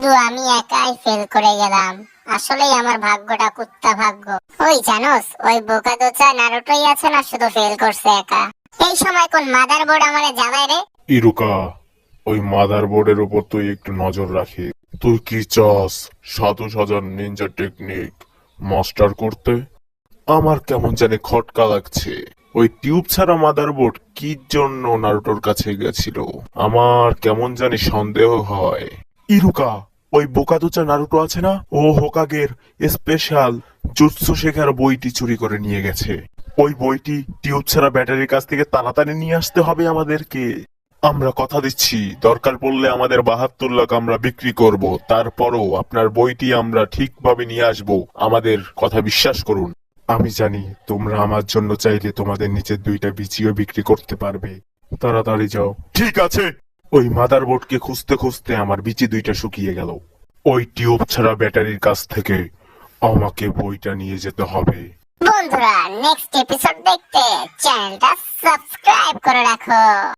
শুধু আমি একাই ফেল করে গেলাম। আসলেই আমার ভাগ্যটা কুত্তা ভাগ্য। ওই জানোস, ওই বোকা দোচা নারুটোই আছে না, শুধু ফেল করছে একা। এই সময় কোন মাদার বোর্ড আমারে জ্বালায় রে? ইরুকা, ওই মাদার বোর্ডের উপর তুই একটু নজর রাখি। তুই কি চাস? সাধু সাজার নিনজা টেকনিক মাস্টার করতে? আমার কেমন জানি খটকা লাগছে। ওই টিউব ছাড়া মাদারবোর্ড কি জন্য নারুটোর কাছে গেছিল? আমার কেমন জানি সন্দেহ হয়। ইরুকা ওই বোকাদুচা নারুটো আছে না? ও হোকাগের স্পেশাল জুৎসু শেখার বইটি চুরি করে নিয়ে গেছে। ওই বইটি টিউব ছাড়া ব্যাটারির কাছ থেকে তাড়াতাড়ি নিয়ে আসতে হবে আমাদেরকে। আমরা কথা দিচ্ছি, দরকার পড়লে আমাদের বাহাত্তর লাখ আমরা বিক্রি করব, তারপরও আপনার বইটি আমরা ঠিকভাবে নিয়ে আসব, আমাদের কথা বিশ্বাস করুন। আমি জানি তোমরা আমার জন্য চাইলে তোমাদের নিচের দুইটা বিচিও বিক্রি করতে পারবে। তাড়াতাড়ি যাও। ঠিক আছে। ওই মাদারবোর্ডকে খুঁজতে খুঁজতে আমার বিচি দুইটা শুকিয়ে গেল। ওই টিউব ছাড়া ব্যাটারির কাছ থেকে আমাকে বইটা নিয়ে যেতে হবে। বন্ধুরা নেক্সট এপিসোড দেখতে চ্যানেলটা সাবস্ক্রাইব করে রাখো।